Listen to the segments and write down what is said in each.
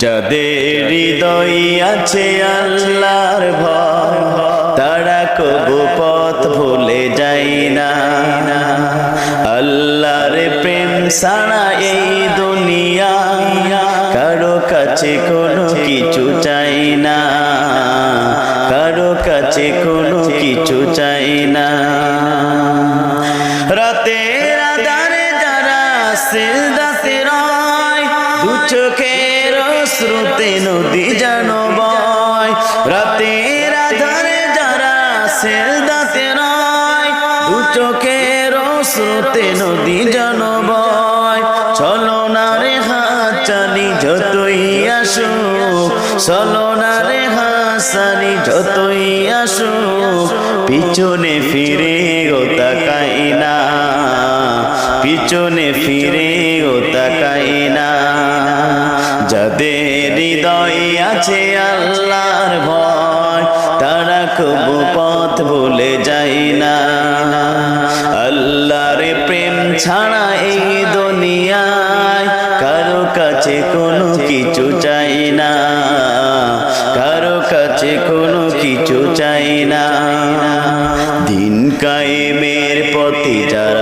যাদের হৃদয় আছে আল্লাহর ভয়, তারা কবু পথ ভুলে যায় না। আল্লাহর প্রেম সারা এই দুনিয়া, কারও কাছে কোনো কিছু চাই না। কারও কাছে কোনো কিছু চাই না। রাতের আধারে যারা সিজদাতে রয় দু চোখের শ্রুতে নদী যেন বয় রাতের আধারে যারা সিজদাতে রয়, দু চোখের শ্রুতে নদী যেন বয় চলো না রে হাচানি যতই আসুক চলো না রে হাসানি যতই আসুক, পিছনে ফিরে গো তাকাই না। পিছনে ফিরে ও তাকাই না। যাদের হৃদয় আছে আল্লাহর ভয়, তারা খুব পথ ভুলে যায় না। আল্লাহর প্রেম ছাড়া এই দুনিয়ায় কারও কাছে কোনো কিছু চাই না। কারও কাছে কোনো কিছু চাই না। দিন কায়েমের পথে যারা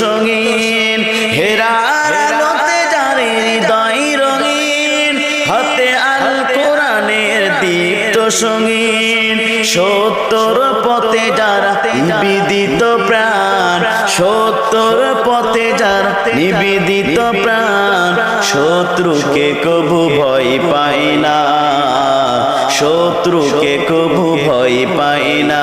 সঙ্গীন হেরা আলোতে জারি হৃদয় রঙিন হাতে আল কোরআনের দীপ্ত সঙ্গীন সত্তর পথে যারা নিবেদিত প্রাণ সত্তর পথে যারা নিবেদিত প্রাণ শত্রুকে কবু ভয় পাই না শত্রুকে কবু ভয় পাই না।